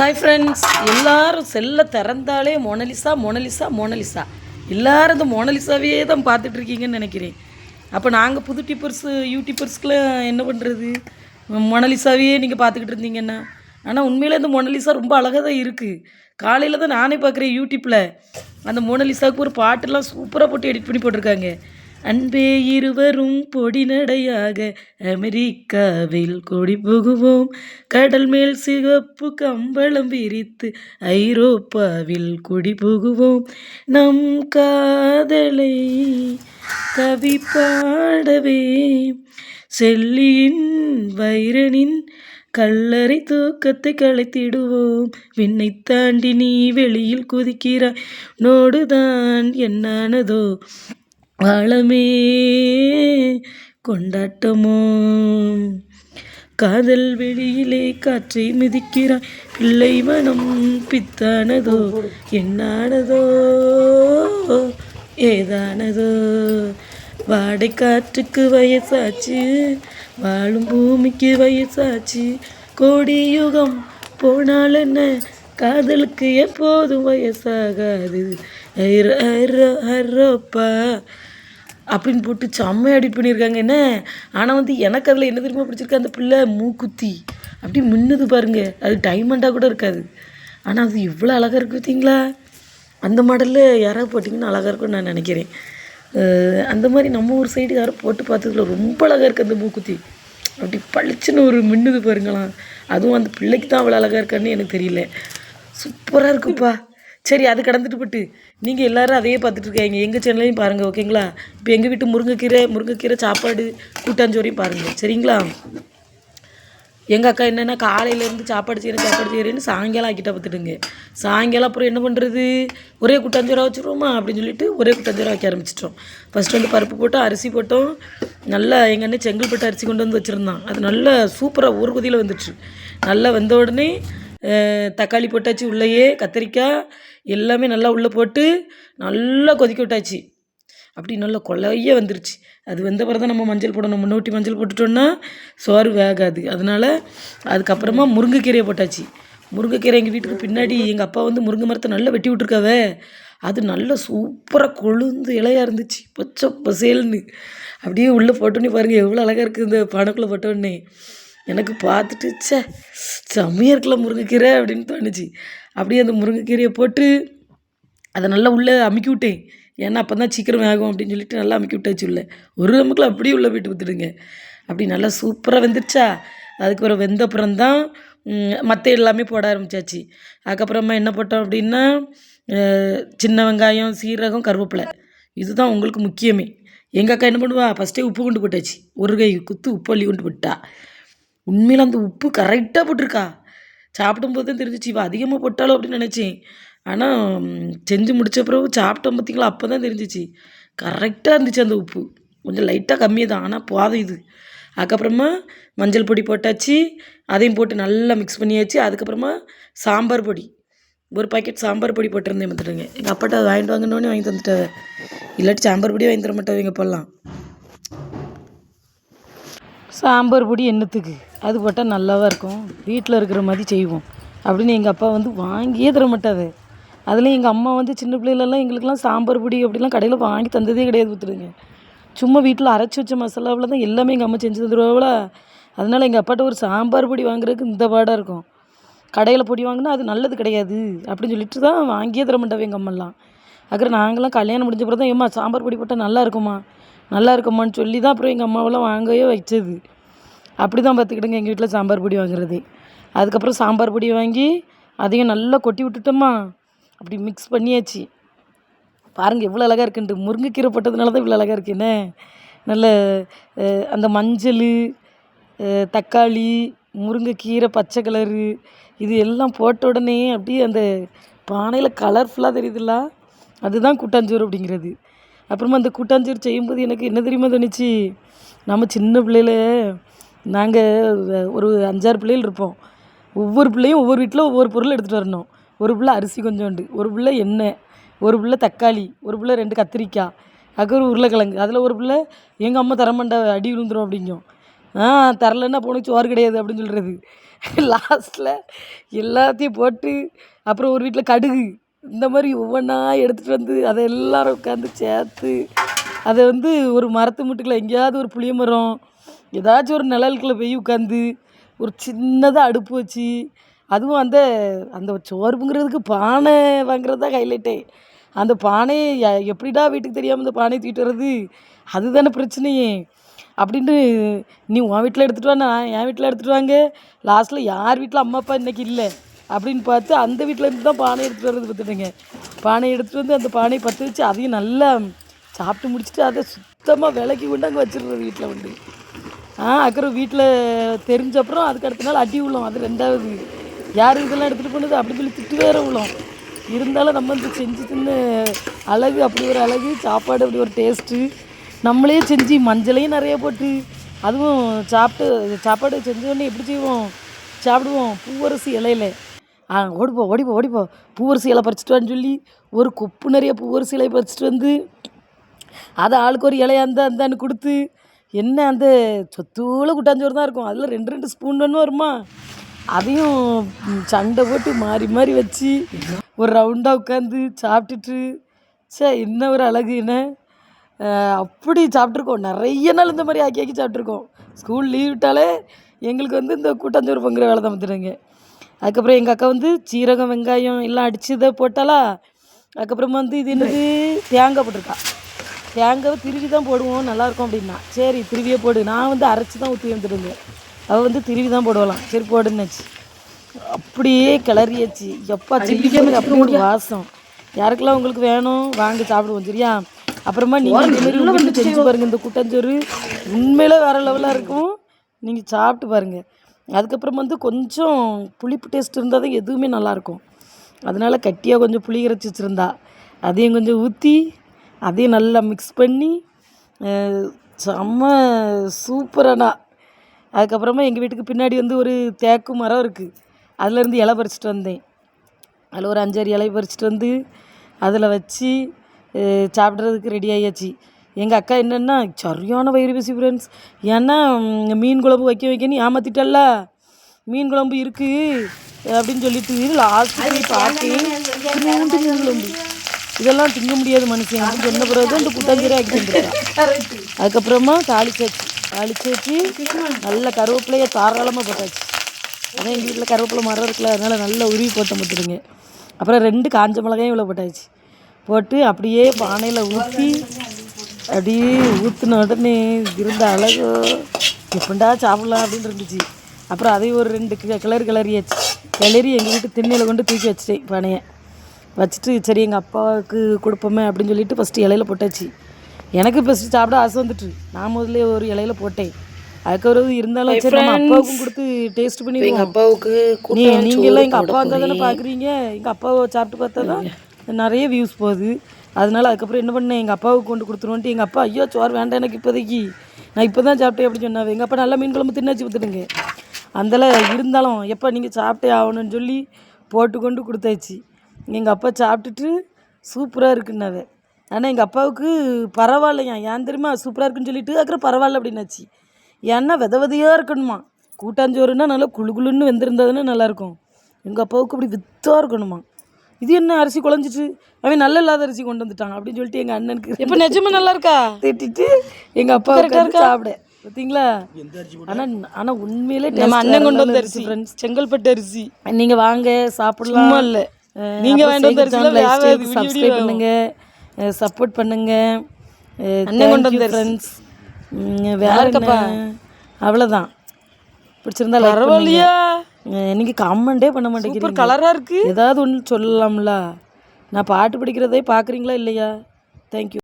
Hi friends எல்லாரும் செல்ல திறந்தாலே மொனலிசா மொனலிசா மொனலிசா. எல்லாரும் இந்த மொனலிசாவே தான் பார்த்துட்ருக்கீங்கன்னு நினைக்கிறேன். அப்போ நாங்கள் புது டிப்பர்ஸு யூடியூப்பர்ஸ்க்குலாம் என்ன பண்ணுறது மொனலிசாவே நீங்கள் பார்த்துக்கிட்டு இருந்தீங்கன்னா. ஆனால் உண்மையிலே இந்த மொனலிசா ரொம்ப அழகாக தான் இருக்குது காலையில் தான் நானே பார்க்குறேன் யூடியூப்பில் அந்த மோனலிசாவுக்கு ஒரு பாட்டெல்லாம் சூப்பராக போட்டு எடிட் பண்ணி போட்டிருக்காங்க. அன்பே இருவரும் பொடி நடையாக அமெரிக்காவில் கொடி புகுவோம். கடல் மேல் சிவப்பு கம்பளம் விரித்து ஐரோப்பாவில் கொடி புகுவோம். நம் காதலை கவி பாடவே. செல்லியின் வைரனின் கல்லறை தூக்கத்தை களைத்திடுவோம். விண்ணை தாண்டி நீ வெளியில் குதிக்கிறாய். நோடுதான் என்னானதோ ஆழமே கொண்டாட்டமோ? காதல் வெளியிலே காற்றை மிதிக்கிறாய். பிள்ளை மனம் பித்தானதோ? என்னானதோ? ஏதானதோ? வாடை காற்றுக்கு வயசாச்சு. வாழும் பூமிக்கு வயசாச்சு. கோடி யுகம் போனால் என்ன? காதலுக்கு எப்போதும் வயசாகாது. ஐரோ ஐரோ ஐரோப்பா அப்படின்னு போட்டு செம்மையாக எடிட் பண்ணியிருக்காங்க. என்ன? ஆனால் வந்து எனக்கு அதில் என்ன தெரியுமா பிடிச்சிருக்கு? அந்த பிள்ளை மூக்குத்தி. அப்படி மின்னுது பாருங்க. அது டைமண்டாக கூட இருக்காது. ஆனால் அது இவ்வளோ அழகாக இருக்குது பார்த்தீங்களா? அந்த மாடலில் யாராவது போட்டிங்கன்னா அழகாக இருக்கும்னு நான் நினைக்கிறேன். அந்த மாதிரி நம்ம ஊர் சைடு யாரும் போட்டு பார்த்ததுல ரொம்ப அழகாக இருக்குது அந்த மூக்குத்தி. அப்படி பளிச்சுன்னு ஒரு மின்னுது பாருங்களாம் அதுவும் அந்த பிள்ளைக்கு தான் அவ்வளோ அழகாக இருக்கான்னு எனக்கு தெரியல. சூப்பராக இருக்குப்பா. சரி அது கடந்துட்டு போட்டு. நீங்கள் எல்லோரும் அதையே பார்த்துட்டு இருக்காங்க. எங்கள் சேனலையும் பாருங்கள் ஓகேங்களா இப்போ எங்கள் வீட்டு முருங்கைக்கீரை முருங்கைக்கீரை சாப்பாடு கூட்டாஞ்சோறையும் பாருங்கள் சரிங்களா? எங்கள் அக்கா என்னென்னா காலையிலேருந்து சாப்பாடு செய்கிறேன் சாப்பாடு செய்கிறேன்னு சாயங்காலம் ஆக்கிட்ட பார்த்துட்டுங்க சாயங்காலம் அப்புறம் என்ன பண்ணுறது ஒரே குட்டாஞ்சோரா வச்சுருவோமா? அப்படின்னு சொல்லிட்டு ஒரே கூட்டாஞ்சோறா வைக்க ஆரம்பிச்சிட்டோம். ஃபஸ்ட்டு வந்து பருப்பு போட்டோம் அரிசி போட்டோம். நல்லா எங்கள் அண்ணன் செங்கல்பட்டு அரிசி கொண்டு வந்து வச்சுருந்தான். அது நல்லா சூப்பராக ஒரு கொதியில் வந்துடுச்சு நல்லா வந்த உடனே தக்காளி போட்டாச்சு உள்ளேயே கத்திரிக்காய் எல்லாமே நல்லா உள்ளே போட்டு நல்லா கொதிக்க விட்டாச்சு. அப்படி நல்லா கொலைய வந்துருச்சு. அது வெந்த பிறகு தான் நம்ம மஞ்சள் போடணும். முன்னூட்டி மஞ்சள் போட்டுட்டோன்னா சோறு வேகாது. அதனால அதுக்கப்புறமா முருங்கைக்கீரையை போட்டாச்சு. முருங்கைக்கீரை எங்கள் வீட்டுக்கு பின்னாடி எங்கள் அப்பா வந்து முருங்கை மரத்தை நல்லா வெட்டி விட்ருக்காவே அது நல்லா சூப்பராக கொழுந்து இலையாக இருந்துச்சு. பச்சை பசேல்னு. அப்படியே உள்ளே போட்டோன்னே பாருங்கள் எவ்வளோ அழகாக இருக்குது இந்த பானைக்குள்ளே போட்டோன்னே. எனக்கு பார்த்துட்டு ச்சே செம்மையாக இருக்கல முருங்கைக்கீரை அப்படின்னு தோணுச்சு. அப்படியே அந்த முருங்கைக்கீரையை போட்டு அதை நல்லா உள்ளே அமுக்கி விட்டேன். ஏன்னா அப்போ தான் சீக்கிரம் ஆகும் அப்படின்னு சொல்லிட்டு நல்லா அமுக்கி விட்டாச்சு உள்ள. ஒரு நமக்குள்ள அப்படியே உள்ளே போயிட்டு விட்டுடுங்க. அப்படி நல்லா சூப்பராக வெந்துருச்சா? அதுக்கப்புறம் வெந்த அப்புறம் தான் மற்ற எல்லாமே போட ஆரம்பிச்சாச்சு. அதுக்கப்புறமா என்ன போட்டோம் அப்படின்னா சின்ன வெங்காயம் சீரகம் கருவேப்பிலை. இதுதான் உங்களுக்கு முக்கியமே. எங்கள் அக்கா என்ன பண்ணுவா? ஃபஸ்ட்டே உப்பு கொண்டு போட்டாச்சு. ஒரு கை குத்து உப்பு அள்ளி கொண்டு போட்டா. உண்மையில் அந்த உப்பு கரெக்டாக போட்டிருக்கா. சாப்பிடும்போது தான் தெரிஞ்சிச்சு இவள் அதிகமாக போட்டாலும் அப்படின்னு நினச்சேன். ஆனால் செஞ்சு முடித்த பிறகு சாப்பிட்டோம் பார்த்திங்களா அப்போ தான் தெரிஞ்சிச்சு கரெக்டாக இருந்துச்சு அந்த உப்பு. கொஞ்சம் லைட்டாக கம்மியாக தான் ஆனால் போதும் இது. அதுக்கப்புறமா மஞ்சள் பொடி போட்டாச்சு அதையும் போட்டு நல்லா மிக்ஸ் பண்ணியாச்சு. அதுக்கப்புறமா சாம்பார் பொடி. ஒரு பாக்கெட் சாம்பார் பொடி போட்டிருந்தேன் பார்த்துட்டுங்க எங்கள் அப்பாட்ட அதை வாங்கிட்டு வாங்கினோடனே வாங்கி தந்துட்டாங்க இல்லாட்டி சாம்பார் பொடியே வாங்கி தர மாட்டாங்க போடலாம் சாம்பார் பொடி என்னத்துக்கு? அது போட்டால் நல்லாவா இருக்கும்? வீட்டில் இருக்கிற மாதிரி செய்வோம். அப்படின்னு எங்கள் அப்பா வந்து வாங்கியே தர மாட்டாது அதுலேயும் எங்கள் அம்மா வந்து சின்ன பிள்ளைகளெல்லாம் எங்களுக்கெல்லாம் சாம்பார் பொடி அப்படிலாம் கடையில் வாங்கி தந்ததே கிடையாது ஊற்றுருங்க சும்மா வீட்டில் அரைச்சி வச்ச மசாலாவில் தான் எல்லாமே எங்கள் அம்மா செஞ்சு தந்துடுவாங்களா அதனால் எங்கள் அப்பாட்ட ஒரு சாம்பார் பொடி வாங்குறதுக்கு இந்த பாடாக இருக்கும். கடையில் பொடி வாங்கினா அது நல்லது கிடையாது அப்படின்னு சொல்லிட்டு தான் வாங்கியே தர மாட்டாவே எங்கள் அம்மாலாம். அப்புறம் நாங்களாம் கல்யாணம் முடிஞ்ச பிறகு தான் ஏம்மா சாம்பார் பொடி போட்டால் நல்லா இருக்குமா? நல்லா இருக்குமான்னு சொல்லி தான் அப்புறம் எங்கள் அம்மாவெல்லாம் வாங்கவே வச்சது. அப்படி தான் பார்த்துக்கிடுங்க எங்கள் வீட்டில் சாம்பார் பொடி வாங்குறது. அதுக்கப்புறம் சாம்பார் பொடி வாங்கி அதையும் நல்லா கொட்டி விட்டுட்டோமா. அப்படி மிக்ஸ் பண்ணியாச்சு. பாருங்கள் எவ்வளோ அழகாக இருக்குன்ட்டு. முருங்கைக்கீரை போட்டதுனால தான் இவ்வளோ அழகாக இருக்கு என்ன? நல்ல அந்த மஞ்சள் தக்காளி முருங்கைக்கீரை பச்சை கலரு இது எல்லாம் போட்ட உடனே அப்படியே அந்த பானையில் கலர்ஃபுல்லாக தெரியுதுல்ல? அதுதான் கூட்டாஞ்சோறு அப்படிங்கிறது. அப்புறமா அந்த கூட்டாஞ்சோறு செய்யும்போது எனக்கு என்ன தெரியுமா தோணுச்சு? நம்ம சின்ன பிள்ளையில நாங்கள் ஒரு அஞ்சாறு பிள்ளைகள் இருப்போம். ஒவ்வொரு பிள்ளையும் ஒவ்வொரு வீட்டில் ஒவ்வொரு பொருள் எடுத்துகிட்டு வரணும். ஒரு பிள்ளை அரிசி கொஞ்சோண்டு ஒரு பிள்ளை எண்ணெய் ஒரு பிள்ளை தக்காளி ஒரு பிள்ளை ரெண்டு கத்திரிக்காய் அதுக்கு உருளைக்கிழங்கு. அதில் ஒரு பிள்ளை எங்கள் அம்மா தரமாண்டா அடி விழுந்துரும் அப்படிங்கும். ஆ தரலன்னா போனக்கு சோறு கிடையாது அப்படின்னு சொல்கிறது லாஸ்ட்டில் எல்லாத்தையும் போட்டு அப்புறம் ஒரு வீட்டில் கடுகு. இந்த மாதிரி ஒவ்வொன்றா எடுத்துகிட்டு வந்து அதை எல்லாரும் உட்காந்து சேர்த்து அதை வந்து ஒரு மரத்து முட்டுக்குள்ள எங்கேயாவது ஒரு புளிய மரம் ஏதாச்சும் ஒரு நிழலுக்குள்ளே போய் உட்காந்து ஒரு சின்னதாக அடுப்பு வச்சு அதுவும் அந்த அந்த சோறுங்கிறதுக்கு பானை வாங்குறது தான் ஹைலைட்டே. அந்த பானையை எ- எப்படிடா வீட்டுக்கு தெரியாமல் இந்த பானையை தூக்கிட்டு வர்றது? அதுதானே பிரச்சனையே. அப்படின்ட்டு நீ உன் வீட்டில் எடுத்துகிட்டு வா நான் என் வீட்டில் எடுத்துகிட்டு வாங்க. லாஸ்ட்டில் யார் வீட்டில் அம்மா அப்பா இன்றைக்கி இல்லை. அப்படின்னு பார்த்து அந்த வீட்டிலேருந்து தான் பானை எடுத்துகிட்டு வர்றது பார்த்துட்டுங்க பானை எடுத்துகிட்டு வந்து அந்த பானையை பற்ற வச்சு அதையும் நல்லா சாப்பிட்டு முடிச்சுட்டு அதை சுத்தமாக விலக்கி கொண்டு அங்கே வச்சிடுறது வீட்டில் வந்து. ஆ அக்கறம் வீட்டில் தெரிஞ்ச அப்புறம் அதுக்கு அடுத்த நாள் அடி உள்ளோம் அது ரெண்டாவது யார் இதெல்லாம் எடுத்துகிட்டு போனது? அப்படி சொல்லி திட்டு வேற உள்ளோம் இருந்தாலும் நம்ம வந்து செஞ்சு தின்னு அழகு அப்படி ஒரு அழகு சாப்பாடு அப்படி ஒரு டேஸ்ட்டு நம்மளே செஞ்சு மஞ்சளையும் நிறைய போட்டு அதுவும் சாப்பிட்டு சாப்பாடு செஞ்சோடனே எப்படி செய்வோம்? சாப்பிடுவோம். பூவரசி இலையில. ஓடிப்போ ஓடிப்போ ஓடிப்போ. பூவரசி இலை பறிச்சிட்டு வான்னு சொல்லி ஒரு கொப்பு நிறைய பூவரசி இலையை பறிச்சிட்டு வந்து அதை ஆளுக்கு ஒரு இலையா இருந்தா அந்தான்னு கொடுத்து என்ன அந்த சொத்தூள குட்டாஞ்சோறு தான் இருக்கும். அதில் ரெண்டு ரெண்டு ஸ்பூன் ஒன்று வருமா? அதையும் சண்டை போட்டு மாறி மாறி வச்சு ஒரு ரவுண்டாக உட்காந்து சாப்பிட்டுட்டு சே என்ன ஒரு அழகு என்ன? அப்படி சாப்பிட்ருக்கோம் நிறைய நாள் இந்த மாதிரி ஆக்கி ஆக்கி சாப்பிட்ருக்கோம் ஸ்கூல் லீவ் விட்டாலே எங்களுக்கு வந்து இந்த கூட்டாஞ்சோறு பொங்குற வேலை தான் பார்த்துருங்க அதுக்கப்புறம் எங்கள் அக்கா வந்து சீரகம் வெங்காயம் எல்லாம் அடிச்சு இதை போட்டாலா அதுக்கப்புறமா வந்து இது என்னது? தேங்காய் போட்டிருக்கா. தேங்காவை திருவி தான் போடுவோம் நல்லாயிருக்கும் அப்படின்னா. சரி திருவியே போடு. நான் வந்து அரைச்சி தான் ஊற்றி வந்துருந்தேன். அவள் வந்து திருவி தான் போடுவலாம் சரி போடுன்னாச்சு. அப்படியே கிளறியாச்சு. எப்பா சில்லிக்கு அப்படி வாசம். யாருக்கெல்லாம் உங்களுக்கு வேணும் வாங்க சாப்பிடுவோம் சரியா? அப்புறமா நீங்கள் வீட்டுல செஞ்சு பாருங்கள் இந்த கூட்டாஞ்சோறு. உண்மையிலே வேறு லெவலாக இருக்கும். நீங்கள் சாப்பிட்டு பாருங்கள் அதுக்கப்புறம் வந்து கொஞ்சம் புளிப்பு டேஸ்ட் இருந்தால் தான் எதுவுமே நல்லாயிருக்கும். அதனால கட்டியாக கொஞ்சம் புளி இறைச்சி வச்சுருந்தா அதையும் கொஞ்சம் ஊற்றி அதையும் நல்லா மிக்ஸ் பண்ணி செம்ம சூப்பரானா. அதுக்கப்புறமா எங்கள் வீட்டுக்கு பின்னாடி வந்து ஒரு தேக்கு மரம் இருக்குது அதுலேருந்து இலை பறிச்சிட்டு வந்தேன். அதில் ஒரு அஞ்சாறு இலை பறிச்சிட்டு வந்து அதில் வச்சு சாப்பிட்றதுக்கு ரெடி ஆகியாச்சு எங்கள் அக்கா என்னென்னா சரியான வயிறு பசி ஃப்ரெண்ட்ஸ் ஏன்னா மீன் குழம்பு வைக்க வைக்க நீ ஏமாத்திட்டல்ல? மீன் குழம்பு இருக்குது அப்படின்னு சொல்லிட்டு லாஸ்ட்டு இத்தினூண்டு மீன் குழம்பு. இதெல்லாம் திங்க முடியாது மனுஷன். அப்படின்னு சொன்ன பிறகு? இந்த குட்டாஞ்சீரை ஆக்கி தந்துருக்கா? அதுக்கப்புறமா தாளிச்சாச்சு. தாளிச்சு வச்சு நல்ல கருவேப்பிலையை தாராளமாக போட்டாச்சு. அதான் எங்கள் வீட்டில் கருவேப்பிலை மரம் இருக்குல்ல அதனால நல்லா உருவி போட்ட பார்த்துடுங்க அப்புறம் ரெண்டு காஞ்ச மிளகாயும் இவ்வளோ போட்டாச்சு. போட்டு அப்படியே பானையில் ஊற்றி அப்படியே ஊற்றின உடனே இருந்த அழகு. எப்பண்டா சாப்பிட்லாம் அப்படின்னு இருந்துச்சு. அப்புறம் அதையும் ஒரு ரெண்டு கிளறு கிளறியாச்சு. கிளறி எங்கள் வீட்டு திண்ணையில் கொண்டு தூக்கி வச்சிட்டேன் பானையை. வச்சுட்டு சரி எங்கள் அப்பாவுக்கு கொடுப்போமே அப்படின்னு சொல்லிட்டு ஃபஸ்ட்டு இலையில போட்டாச்சு. எனக்கு ஃபஸ்ட்டு சாப்பிட ஆசை வந்துட்டு. நான் முதல்ல ஒரு இலையில போட்டேன். அதுக்கப்புறம் இருந்தாலும் சரி நம்ம அப்பாவுக்கும் கொடுத்து டேஸ்ட் பண்ணி எங்கள் அப்பாவுக்கு நீ நீங்களாம் எங்கள் அப்பா வந்தால் தானே பார்க்குறீங்க எங்கள் அப்பாவை சாப்பிட்டு பார்த்தா தான் நிறைய வியூஸ் போகுது. அதனால அதுக்கப்புறம் என்ன பண்ணேன்? எங்கள் அப்பாவுக்கு கொண்டு கொடுத்துருவோன்ட்டு எங்கள் அப்பா ஐயோ சோறு வேண்டாம் எனக்கு இப்போதைக்கு. நான் இப்போ தான் சாப்பிட்டேன் அப்படின்னு சொன்னாங்க எங்கள் அப்பா நல்லா மீன் குழம்பு தின்னாச்சு பார்த்துடுங்க அந்தால இருந்தாலும் எப்போ நீங்கள் சாப்பிட்டே ஆகணும்னு சொல்லி போட்டு கொண்டு கொடுத்தாச்சு. எங்கள் அப்பா சாப்பிட்டுட்டு சூப்பராக இருக்குன்னாவே. ஆனால் எங்கள் அப்பாவுக்கு பரவாயில்லையா? ஏன் தெரியுமா? சூப்பராக இருக்குன்னு சொல்லிட்டு அப்புறம் பரவாயில்ல அப்படின்னாச்சு. ஏன்னா வித விதையாக இருக்கணுமா? கூட்டாஞ்சோறுனா நல்லா குளு குளுன்னு வெந்திருந்ததுன்னா நல்லாயிருக்கும் எங்கள் அப்பாவுக்கு அப்படி வித்தாக இருக்கணுமா? இது என்ன அரிசி குழஞ்சிட்டு அவன் நல்ல இல்லாத அரிசி கொண்டு வந்துட்டான் அப்படின்னு சொல்லிட்டு எங்கள் அண்ணனுக்கு இப்போ நிஜமா நல்லா இருக்கா? திட்டிட்டு எங்கள் அப்பா உட்கார்ந்து சாப்பிட. பார்த்தீங்களா ஆனால் ஆனால் உண்மையிலே நம்ம அண்ணன் கொண்டு வந்த அரிசி ஃப்ரெண்ட்ஸ் செங்கல்பட்டு அரிசி. நீங்கள் வாங்க சாப்பிடலாம். சும்மா இல்லை. நீங்கள் வாங்கிட்டு வந்த அரிசி சப்ஸ்கிரைப் பண்ணுங்க. சப்போர்ட் பண்ணுங்க. அண்ணன் கொண்டு வந்த ஃப்ரெண்ட்ஸ் வேற அவ்வளோதான் பிடிச்சிருந்தா பரவாயில்லையா? நீங்கள் கமெண்டே பண்ண மாட்டேங்கிறீங்க. கலராக இருக்குது ஏதாவது ஒன்று சொல்லலாம்ல? நான் பாட்டு படிக்கிறதே பார்க்குறீங்களா இல்லையா? தேங்க்யூ